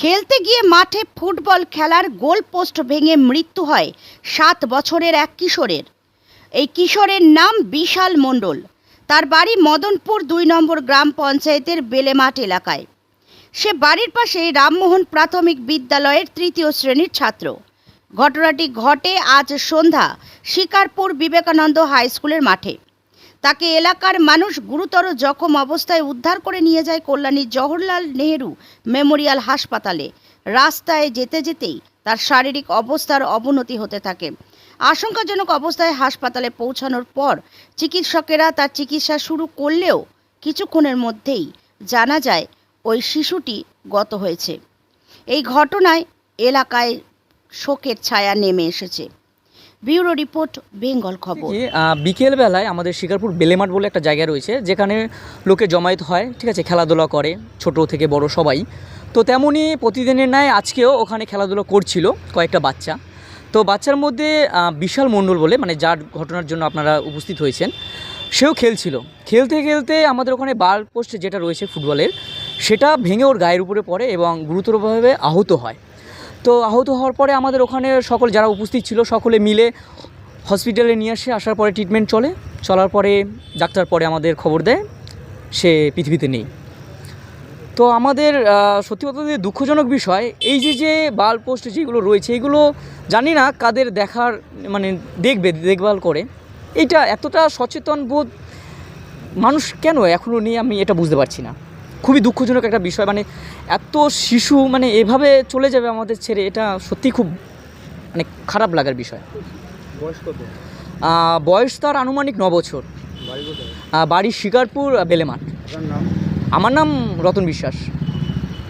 খেলতে গিয়ে মাঠে ফুটবল খেলার গোল পোস্ট ভেঙে মৃত্যু হয় সাত বছরের এক কিশোরের। এই কিশোরের নাম বিশাল মণ্ডল। তার বাড়ি মদনপুর দুই নম্বর গ্রাম পঞ্চায়েতের বেলেমাঠ এলাকায়। সে বাড়ির পাশে রামমোহন প্রাথমিক বিদ্যালয়ের তৃতীয় শ্রেণির ছাত্র। ঘটনাটি ঘটে আজ সন্ধ্যা শিকারপুর বিবেকানন্দ হাই স্কুলের মাঠে। তাকে এলাকার মানুষ গুরুতর জখম অবস্থায় উদ্ধার করে নিয়ে যায় কল্যাণী জওহরলাল নেহেরু মেমোরিয়াল হাসপাতালে। রাস্তায় যেতে যেতেই তার শারীরিক অবস্থার অবনতি হতে থাকে। আশঙ্কাজনক অবস্থায় হাসপাতালে পৌঁছানোর পর চিকিৎসকেরা তার চিকিৎসা শুরু করলেও কিছুক্ষণের মধ্যেই জানা যায় ওই শিশুটি গত হয়েছে। এই ঘটনায় এলাকায় শোকের ছায়া নেমে এসেছে। ব্যুরো রিপোর্ট বেঙ্গল খবর। কি, আহ, বিকেলবেলায় আমাদের শিকারপুর বেলেমাঠ বলে একটা জায়গা রয়েছে যেখানে লোকে জমায়েত হয় ঠিক আছে খেলাধুলা করে ছোট থেকে বড় সবাই। তো তেমনই প্রতিদিনের ন্যায় আজকেও ওখানে খেলাধুলো করছিল কয়েকটা বাচ্চা। তো বাচ্চার মধ্যে বিশাল মণ্ডল বলে মানে যার ঘটনার জন্য আপনারা উপস্থিত হয়েছেন সেও খেলছিল। খেলতে খেলতে আমাদের ওখানে বার পোস্ট যেটা রয়েছে ফুটবলের সেটা ভেঙে ওর গায়ের উপরে পড়ে এবং গুরুতরভাবে আহত হয়। তো আহত হওয়ার পরে আমাদের ওখানে সকল যারা উপস্থিত ছিল সকলে মিলে হসপিটালে নিয়ে আসে আসার পরে ট্রিটমেন্ট চলে। চলার পরে ডাক্তার পরে আমাদের খবর দেয়, সে পৃথিবীতে নেই। তো আমাদের সত্যি কথা দুঃখজনক বিষয়, এই যে যে বাল পোস্ট যেগুলো রয়েছে, এগুলো জানি না কাদের দেখার মানে দেখবে, দেখভাল করে। এইটা এতটা সচেতন বোধ মানুষ কেন এখনও নেই আমি এটা বুঝতে পারছি না। খুবই দুঃখজনক একটা বিষয়। মানে এত শিশু মানে এভাবে চলে যাবে আমাদের ছেড়ে এটা সত্যি খুব মানে খারাপ লাগার বিষয়। বয়স তার আনুমানিক ন বছর। বাড়ি শিকারপুর বেলেমান। বেলেমাঠ আমার নাম রতন বিশ্বাস।